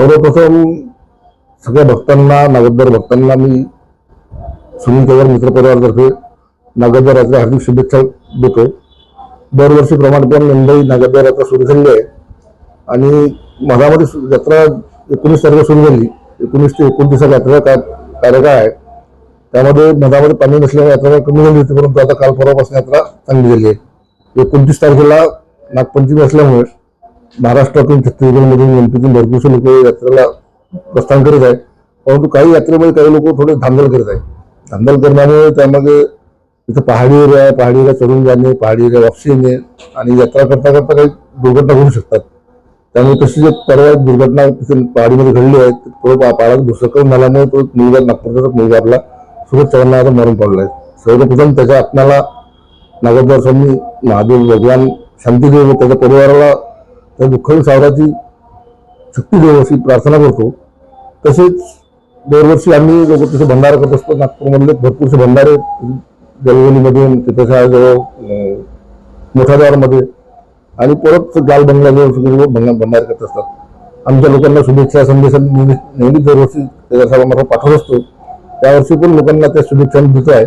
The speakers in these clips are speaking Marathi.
सर्वप्रथम सगळ्या भक्तांना नागोदर भक्तांना मी सुनील केदार मित्रपरिवारातर्फे यात्रा हार्दिक शुभेच्छा देतो दरवर्षीप्रमाणे पण मुंबई नागोदर यात्रा सुरू झाली आहे. आणि मधामध्ये सु- यात्रा एकोणीस तारखेला सुरू झाली. एकोणीस ते एकोणतीस यात्रा का कार्यकाळ आहे. त्यामध्ये मधामध्ये पाणी नसल्यामुळे यात्रा कमी झाली होती परंतु आता काल परवापासून यात्रा चांगली झाली आहे. एकोणतीस तारखेला नागपंचमी असल्यामुळे महाराष्ट्रातून छत्तीसगडमधून एमपीतून भरपूरसे लोक यात्रेला प्रस्थान करत आहेत. परंतु काही यात्रेमध्ये काही लोक थोडे धांदल करत आहेत. धांदल करण्यामुळे त्यामध्ये इथं पहाडी एरिया आहे. पहाडी एरिया चढून जाणे पहाडी एरिया वापसी येणे आणि यात्रा करता करता काही दुर्घटना घडू शकतात. त्यामुळे तशी जे परवा दुर्घटना तिथे पहाडीमध्ये घडली आहे तो पा- पहाडात भुसकळून झाल्यामुळे तो मुलगा नागपूरचा मुलगा आपला सुरत चव्हाण मरण पडला आहे. सर्वप्रथम त्याच्या आत्म्याला नागोदर स्वामी महादेव भगवान शांती देव त्याच्या परिवाराला त्या दुःखद सावराची सुट्टी दरवर्षी अशी प्रार्थना करतो. तसेच दरवर्षी आम्ही लोक तसे भंडारा करत असतो. नागपूरमधले भरपूरसे भंडारे गलगलीमधून तिथे जवळ आणि परत गाल बंगल्याजवळ सगळे लोक भंगा- भंडारे करत असतात. आमच्या लोकांना शुभेच्छा संदेश नेहमी दरवर्षी त्या साहेबांमार्फत पाठवत असतो. त्यावर्षी पण लोकांना त्या शुभेच्छा देत आहे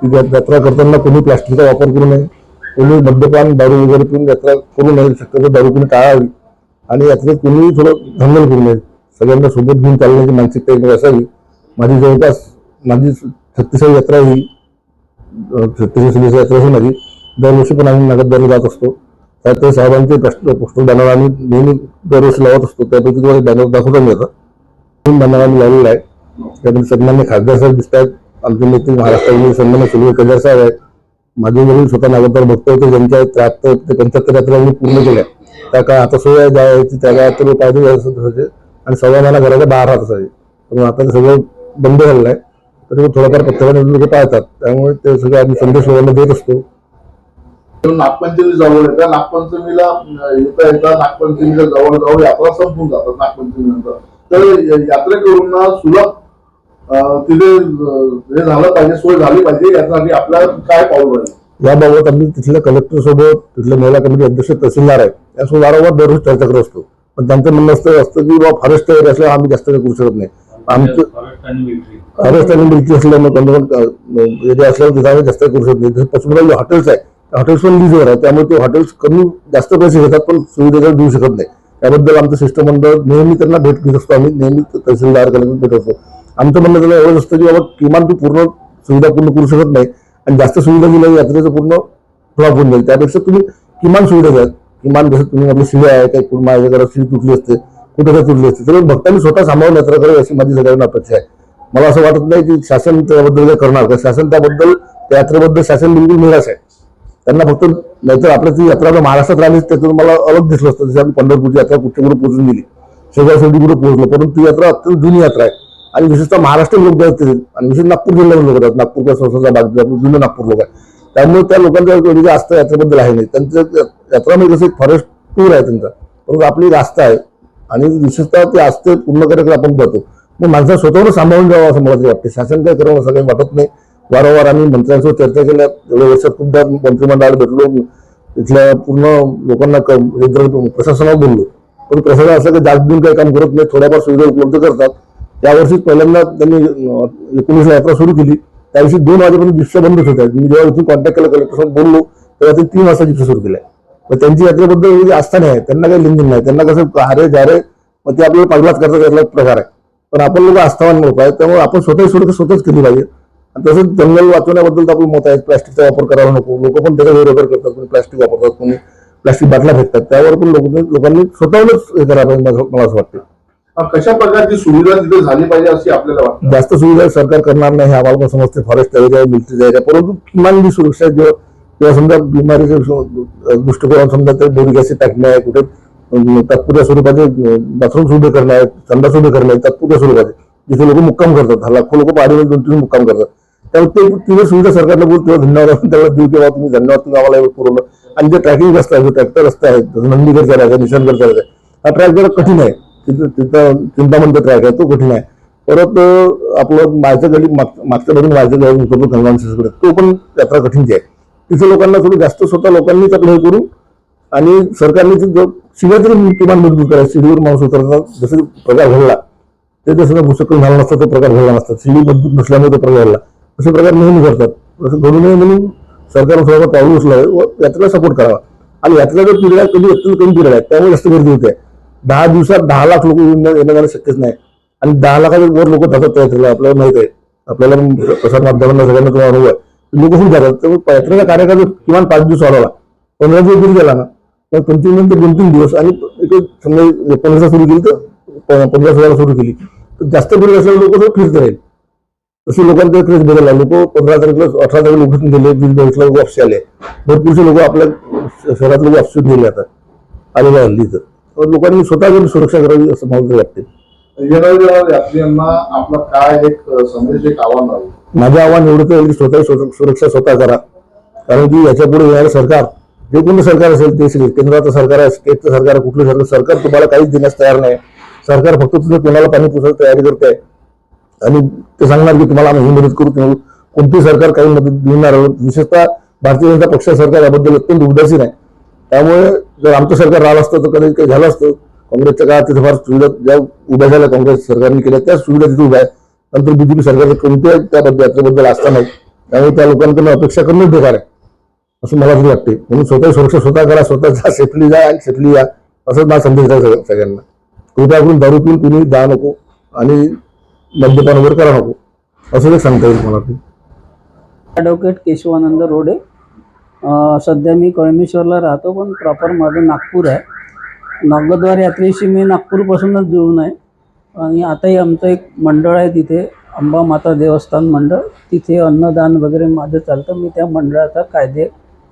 की या- यात्रा करताना कोणी प्लास्टिकचा वापर करू नये. कोणी मद्यपान दारू वगैरे पिऊन यात्रा करू नये शक्यतो दारू पिणे टाळावी आणि यात्रेत कोणीही थोडं धंगल करू नये. सगळ्यांना सोबत घेऊन चालण्याची मानसिकता एक असावी. माझी जवळपास माझी छत्तीसावी यात्रा ही छत्तीस सदस्य यात्रा ही माझी दरवर्षी पण आम्ही नगरदारी जात असतो. त्यात साहेबांचे पोस्टर पोस्टर बॅनर आम्ही नेहमी दरवर्षी लावत असतो. त्यापैकी तुम्हाला बॅनर दाखवता मी दोन बॅनर आम्ही लावलेला आहे. त्यामध्ये सन्मान्य खासदार साहेब दिसत आहेत आमचे नेते महाराष्ट्राचे सन्मान्य सुनील केदार साहेब आहेत. माझे वडील स्वतः नागरदार भक्त होते ज्यांच्या त्र्याहत्तर ते पंच्याहत्तर यात्रा मी पूर्ण केल्या. त्या काय आता सोय जायची त्या काळात तर पाहिजे जायचं होते. आणि सव्वा मला घराच्या बाहेर राहत असायचे. पण आता सगळं बंद झालेलं आहे. तरी मग थोडंफार पत्रकार लोक पाहतात. त्यामुळे ते सगळं आम्ही संदेश लोकांना देत असतो. नागपंचमी जवळ येतात नागपंचमीला येता येता नागपंचमीच्या जवळ जवळ यात्रा संपून जातात नागपंचमी नंतर तर यात्रेकरूंना सुलभ तिथे हे झालं पाहिजे सोय झाली पाहिजे यासाठी आपल्याला काय पाऊल राहील? याबाबत आम्ही तिथल्या कलेक्टर सोबत तिथल्या महिला कमिटी अध्यक्ष तहसीलदार आहेत यासोबत वारंवार दररोज चर्चा करत असतो. पण त्यांचं म्हणणं असतं असतं की बाबा फॉरेस्ट एरिया असल्यावर आम्ही जास्त काही करू शकत नाही. आमचं फॉरेस्ट आणि मिलिटरी असल्यामुळे कंदोबंद एरिया असल्यावर तिथं आम्ही जास्त काही करू शकत नाही. जसं पश्चिमला हॉटेल्स आहे. हॉटेल्स पण लीजवर आहे त्यामुळे ते हॉटेल्स कमी जास्त पैसे घेतात पण सुविधेला देऊ शकत नाही. त्याबद्दल आमचं शिष्टमंडळ नेहमी त्यांना भेट घेत असतो. आम्ही नेहमी तहसीलदार कलेक्टर भेट असतो. आमचं म्हणणं त्याला एवढंच असतं की बाबा किमान तू पूर्ण सुविधा पूर्ण करू शकत नाही आणि जास्त सुविधा दिल्या यात्रेचं पूर्ण फ्लॉप होऊन जाईल. त्यापेक्षा तुम्ही किमान सुविधा द्या किमान जसं तुम्ही आपली शिड्या आहे काही कुठं माझ्या घरात शिडी तुटली असते कुठं काय तुटली असते तर भक्तांनी स्वतः सांभाळून यात्रा करावी अशी माझी सगळ्यांना अपेक्षा आहे. मला असं वाटत नाही की शासन त्याबद्दल काय करणार का शासन त्याबद्दल त्या यात्रेबद्दल शासन बिलकुल निराश आहे. त्यांना फक्त नाहीतर आपल्या ती यात्रा महाराष्ट्रात राहिली त्यातून मला अलग दिसलं असतं. जसं आम्ही पंढरपूरची यात्रा कुठे कुठे पोहोचून गेली. शेगाव शेवटी कुठे पोहोचलो परंतु ती यात्रा अत्यंत जुनी यात्रा आहे. आणि विशेषतः महाराष्ट्र लोक आहेत आणि विशेष नागपूर जिल्ह्यातील लोक आहेत नागपूरच्या संस्थेचा भाग आपलं जुने नागपूर लोक आहे त्यामुळे त्या लोकांच्या एवढी आस्था म्हणजे यात्रेबद्दल आहे नाही. त्यांचं यात्रा म्हणजे कसं एक फॉरेस्ट टूर आहे त्यांचा. परंतु आपली एक आस्था आहे. आणि विशेषतः ते आस्थे पूर्ण करायला आपण जातो मग माणसं स्वतःवर सांभाळून जावं असं मला तरी वाटते. शासन काय करावं असं काही वाटत नाही. वारंवार आम्ही मंत्र्यांसोबत चर्चा केल्या. एवढ्या वर्षात खूपदा मंत्रिमंडळाला भेटलो. तिथल्या पूर्ण लोकांना क- प्रशासनावर बोललो. पण प्रशासन असं काही जास्त देऊन काही काम करत नाही. थोड्याफार सुविधा उपलब्ध करतात. त्यावर्षी पहिल्यांदा त्यांनी एकोणीसशे एकोणीसला यात्रा सुरू केली. त्या दोन वाजेपर्यंत जिप्सा बंदच होत्या. मी जेव्हा इथून कॉन्टॅक्ट केला कलेक्टरसोबत बोललो तेव्हा ते तीन वाजता जिप्सा सुरू केल्या. मग त्यांची यात्रेबद्दल एवढी आस्था नाही आहे. त्यांना काही लिंक नाही. त्यांना कसं हारे जारे मग ते आपल्याला पागलाच करता त्यातला प्रकार आहे. पण आपण लोक आस्थावान लोक आहेत त्यामुळे आपण स्वतःही सुरक्षा स्वतःच केली पाहिजे. आणि तसंच जंगल वाचवण्याबद्दल तर आपलं मत आहे प्लास्टिकचा वापर करावा नको. लोक पण त्याचा गैरवापर करतात. कोणी प्लास्टिक वापरतात कोणी प्लास्टिक बाटल्या फेकतात. त्यावर पण लोक लोकांनी स्वतःहूनच हे करायला पाहिजे मला असं वाटतं. कशा प्रकारची सुविधा तिथे झाली पाहिजे अशी आपल्याला वाटतं? जास्त सुविधा सरकार करणार नाही हे आम्हाला पण समजते. फॉरेस्ट एरिया मिलिटरी एरिया परंतु किमान जी सुरक्षा किंवा किंवा समजा बिमारीचे सु- दृष्टिकोन समजा ते बोरी टाकणे आहे कुठे तात्पुरत्या स्वरूपाचे बाथरूम सुद्धा करणे आहेत संडास सुविधा करणे आहेत तात्पुरत्या स्वरूपाचे. जिथे लोक मुक्काम करतात लाखो लोक पाडीमध्ये दोन तीन मुक्काम करतात. त्यामुळे ते तिथे सुविधा सरकारला बोलतो तेव्हा धन्यवाद आपण त्याला देऊ तेव्हा तुम्ही धन्यवाद तुम्ही आम्हाला पुरवलं. आणि जे ट्रॅकिंग रस्ता आहे जो ट्रॅक्टर रस्ता आहे जसं नंदीगडचा रस्ता आहे आहे हा ट्रॅक जरा कठीण आहे. तिथं तिथं चिंतामंत ट्रॅक आहे तो कठीण आहे परत आपलं मायचं गडी माग- मागच्या बाजून मायचं गली उतरतो गंगावंशीकडे तो पण यात्रा कठीणची आहे. तिथे लोकांना थोडी जास्त स्वतः लोकांनीच आपलं हे करून आणि सरकारने ते शिवाय तरी किमान मजबूत करायचं शिडीवर माणूस उतरतात जसं प्रकार घडला ते जसं भूसकल झाला नसतं तो प्रकार घडला नसतात शिडी मजबूत नसल्यामुळे तो प्रकार घडला. असे प्रकार नेहमी घडतात. तसं घडू नये म्हणून सरकारनं थोडा पाऊल उचलावे व यात्रेला सपोर्ट करावा. आणि यात्रा जर पिरियड आहे कधी अत्यंत कमी पिरियड आहे त्यामुळे जास्त गर्दी होते. दहा दिवसात दहा लाख लोक येऊन येणं जाणं शक्यच नाही. आणि दहा लाखाच्या वर लोक जातात त्या यात्रेला आपल्याला माहीत आहे. आपल्याला प्रसार माध्यमांना सगळ्यांना तुम्हाला अनुभव आहे. लोक खूप जातात. तर यात्रेचा कार्यकाळ किमान पाच दिवस वाढवला पंधरा दिवस जरी गेला ना तर कंटिन्यू नंतर दोन तीन दिवस आणि समजा पंधरा सुरू केली तर पंधरा सोळा सुरू केली. तर जास्त पिरियड असलेले लोक फिरत राहील. तसे लोकांचा क्रेज बदलला. लोक पंधरा तारखेला अठरा तारखेला उघडून गेले वीस बावीसला लोक वापसी आले. भरपूरसे लोक आपल्या शहरात लोक वापसून गेले आता. आलेले हल्ली तर लोकांनी स्वतः घरी सुरक्षा करावी असं मला तरी वाटते आपला काय एक संदेश एक आव्हान माझं आव्हान एवढंच आहे की स्वतः सुर- सुरक्षा स्वतः करा. कारण की याच्यापुढे येणारं सरकार जे कोणतं सरकार असेल ते केंद्राचं सरकार आहे स्टेटचं सरकार कुठलं सरकार सरकार तुम्हाला काहीच देण्यास तयार नाही. सरकार फक्त तुझं कोणाला पाणी पुसायची तयारी करते आहे आणि ते सांगणार की तुम्हाला आम्ही ही मदत करू तुम्ही कोणती सरकार काही मदत देणार विशेषतः भारतीय जनता पक्ष सरकार याबद्दल अत्यंत उदासीन आहे. त्यामुळे जर आमचं सरकार राहिलं असतं तर कधी काही झालं असतं. काँग्रेसच्या काळात तिथे फार सुविधा ज्या उभ्या झाल्या काँग्रेस सरकारने केल्या त्या सुविधा तिथे उभ्या आहेत. नंतर बीजेपी सरकारचं कोणत्या त्याबद्दल यात्रेबद्दल असता नाही. त्यामुळे त्या लोकांकडून अपेक्षा करणं बेकार आहे असं मला तरी वाटते म्हणून स्वतः सुरक्षा स्वतः करा स्वतः जा सेफली जा आणि सेफली या असं माझा संदेश द्या सगळ्यांना. कृपया करून दारू पिऊन कुणी जा नको आणि मद्यपान वगैरे करा नको असं ते सांगता येईल मला ॲडव्होकेट केशवानंद रोडे. सध्या मी कळमेश्वरला राहतो पण प्रॉपर माझं नागपूर आहे. नागद्वार यात्रेशी मी नागपूरपासूनच जुळून आहे. आणि आताही आमचं एक मंडळ आहे तिथे अंबा माता देवस्थान मंडळ. तिथे अन्नदान वगैरे माझं चालतं. मी त्या मंडळाचा कायदे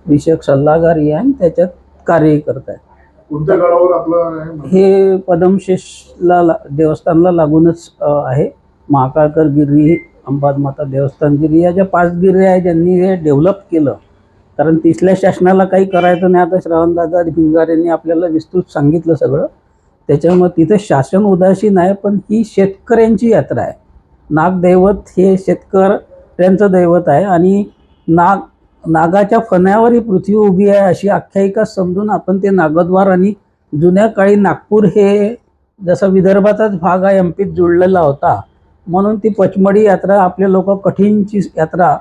विषयक सल्लागारही आहे आणि त्याच्यात कार्यही करत आहे? हे पदमशेषला ला देवस्थानला लागूनच आहे. महाकाळकर गिरी अंबाद माता देवस्थान गिरी या ज्या पाच गिरी आहे ज्यांनी हे डेव्हलप केलं कारण तिथल्या शासनाला काही करायचं नाही. आता श्रावणदादा भिंगार यांनी आपल्याला विस्तृत सांगितलं सगळं. त्याच्यामुळे तिथं शासन उदासीन आहे पण ही शेतकऱ्यांची यात्रा आहे. नागदैवत हे शेतकऱ्यांचं दैवत आहे आणि नाग नागाच्या फण्यावर ही पृथ्वी उभी आहे अशी आख्यायिका समजून आपण ते नागद्वार आणि जुन्या काळी नागपूर हे जसं विदर्भाचाच भाग आहे एम पीत जुळलेला होता. म्हणून ती पचमडी यात्रा आपले लोक कठीणची यात्रा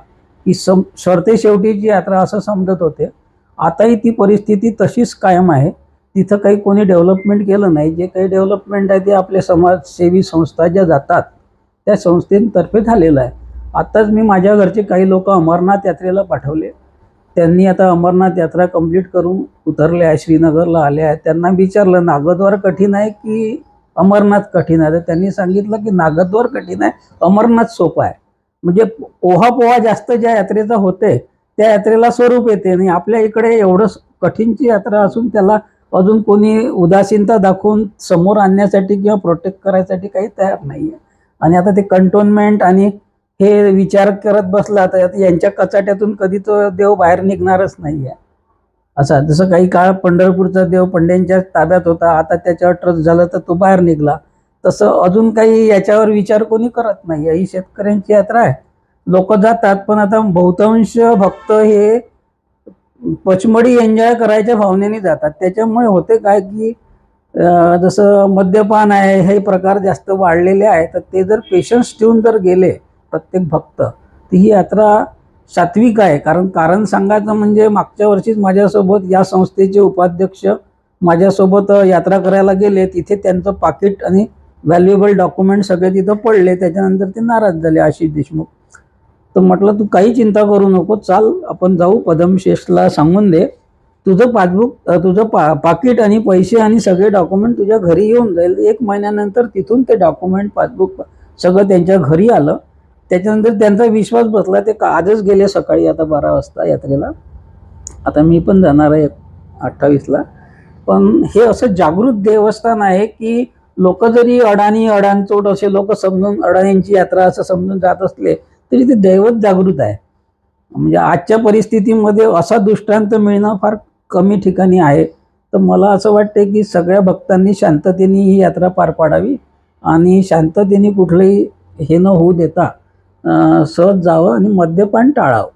की सम सरते शेवटीची यात्रा असं समजत होते आताही ती परिस्थिती तशीच कायम आहे. तिथं काही कोणी डेव्हलपमेंट केलं नाही. जे काही डेव्हलपमेंट आहे ते आपले समाजसेवी संस्था ज्या जातात त्या संस्थेतर्फे झालेलं आहे. आत्ताच मी माझ्या घरचे काही लोक अमरनाथ यात्रेला पाठवले. त्यांनी आता अमरनाथ यात्रा कंप्लीट करून उतरले आहे श्रीनगरला आले आहेत. त्यांना विचारलं नागद्वार कठीण आहे की अमरनाथ कठीण आहे? तर त्यांनी सांगितलं की नागद्वार कठीण आहे अमरनाथ सोपं आहे. म्हणजे पोहा पोहा जास्त ज्या यात्रेचा होते त्या यात्रेला स्वरूप येते. आणि आपल्या इकडे एवढं कठीणची यात्रा असून त्याला अजून कोणी उदासीनता दाखवून समोर आणण्यासाठी किंवा प्रोटेक्ट करायसाठी काही तयार नाही आहे आणि आता ते कंटोनमेंट आणि हे विचार करत बसला तर आता यांच्या कचाट्यातून कधी तो देव बाहेर निघणारच नाही आहे असा जसं काही काळ पंढरपूरचा देव पंड्यांच्या ताब्यात होता आता त्याच्यावर ट्रस्ट झालं तर तो बाहेर निघला. तसं अजून काही याच्यावर विचार कोणी करत नाही. ही शेतकऱ्यांची यात्रा आहे. लोक जातात पण आता बहुतांश भक्त हे पचमडी एन्जॉय करायच्या भावनेने जातात. त्याच्यामुळे होते काय की जसं मद्यपान आहे हे प्रकार जास्त वाढलेले आहे तर ते जर पेशन्स ठेवून जर गेले प्रत्येक भक्त तर ही यात्रा सात्विक आहे. कारण कारण सांगायचं म्हणजे मागच्या वर्षीच माझ्यासोबत या संस्थेचे उपाध्यक्ष माझ्यासोबत यात्रा करायला गेले. तिथे त्यांचं पाकिट आणि व्हॅल्युएबल डॉक्युमेंट सगळे तिथं पडले त्याच्यानंतर ते नाराज झाले आशिष देशमुख. तर म्हटलं तू काही चिंता करू नको चाल आपण जाऊ पदमशेषला सांगून दे. तुझं पासबुक तुझं पा पाकिट आणि पैसे आणि सगळे डॉक्युमेंट तुझ्या घरी येऊन जाईल. एक महिन्यानंतर तिथून ते डॉक्युमेंट पासबुक सगळं त्यांच्या घरी आलं. त्याच्यानंतर त्यांचा विश्वास बसला ते का- आजच गेले सकाळी आता बारा वाजता यात्रेला. आता मी पण जाणार आहे अठ्ठावीसला. पण हे असं जागृत देवस्थान आहे की लोक जरी अडाणी अडाणचोट असे लोक समजून अडाणींची यात्रा असं समजून जात असले तरी ते दैवत जागृत आहे. म्हणजे आजच्या परिस्थितीमध्ये असा दृष्टांत मिळणं फार कमी ठिकाणी आहे. तर मला असं वाटते की सगळ्या भक्तांनी शांततेने ही यात्रा पार पाडावी आणि शांततेने कुठलंही हे न होऊ देता सहज जावं आणि मद्यपान टाळावं.